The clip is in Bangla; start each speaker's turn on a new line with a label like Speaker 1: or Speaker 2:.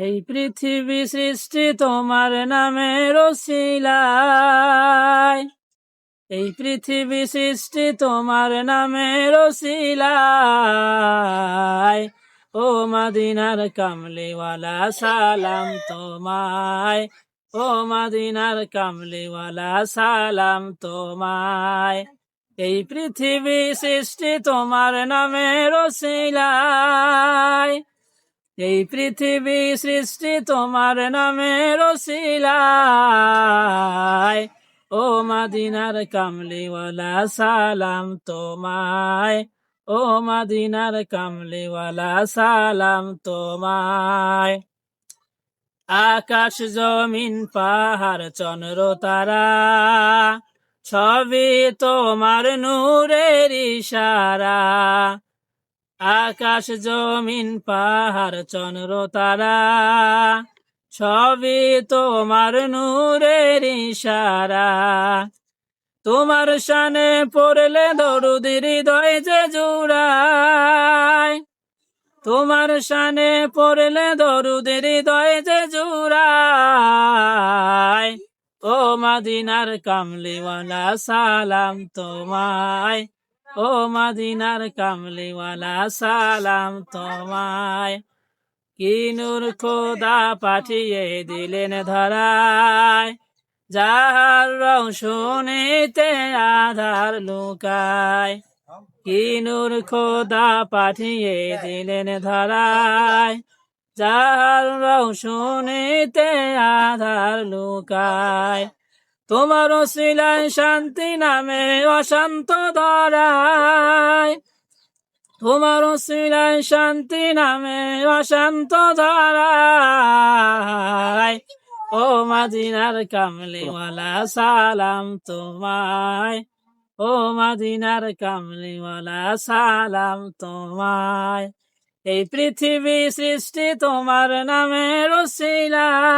Speaker 1: এই পৃথিবী সৃষ্টি তোমার নামে রসিলায় এই পৃথিবী সৃষ্টি তোমার নামে রসিলায় ও মাদিনার কামলিওয়ালা, সালাম তোমায়। ও মাদিনার কামলিওয়ালা, সালাম তোমায়। এই পৃথিবী সৃষ্টি তোমার নামে রসিলায় এই পৃথিবী সৃষ্টি তোমার নামে রসিলায় ও মাদিনার কামলিওয়ালা, সালাম তোমায়। ও মাদিনার কামলিওয়ালা, সালাম তোমায়। আকাশ, জমিন, পাহাড়, চন্দ্র, তারা সবই তোমার নূরের ইশারা। আকাশ জমিন, পাহাড়, চন্দ্র, তারা। সবই তোমার নূরের ইশারা। তোমার শানে পড়লে দরুদ হৃদয় যে জুড়ায়। তোমার শানে পড়লে দরুদ হৃদয় যে জুড়ায়। ও মাদিনার কামলিওয়ালা, সালাম তোমায়। ও মাদিনার কামলিওয়ালা, সালাম তোমায়। কি নূর খোদা পাঠিয়ে দিলেন ধরায়। যাহার শুনিতে আধার লুকায়। কি নূর খোদা পাঠিয়ে দিলেন ধরায়। যাহার শুনিতে আধার লুকায়। তোমার শিলায় শান্তি নামে অশান্ত ধরায়। তোমার শিলায় শান্তি নামে অশান্ত ধরায়। ও মাদিনার কামলিওয়ালা, সালাম তোমায়। ও মাদিনার কামলিওয়ালা, সালাম তোমায়। এই পৃথিবী সৃষ্টি তোমার নামে রসিলায়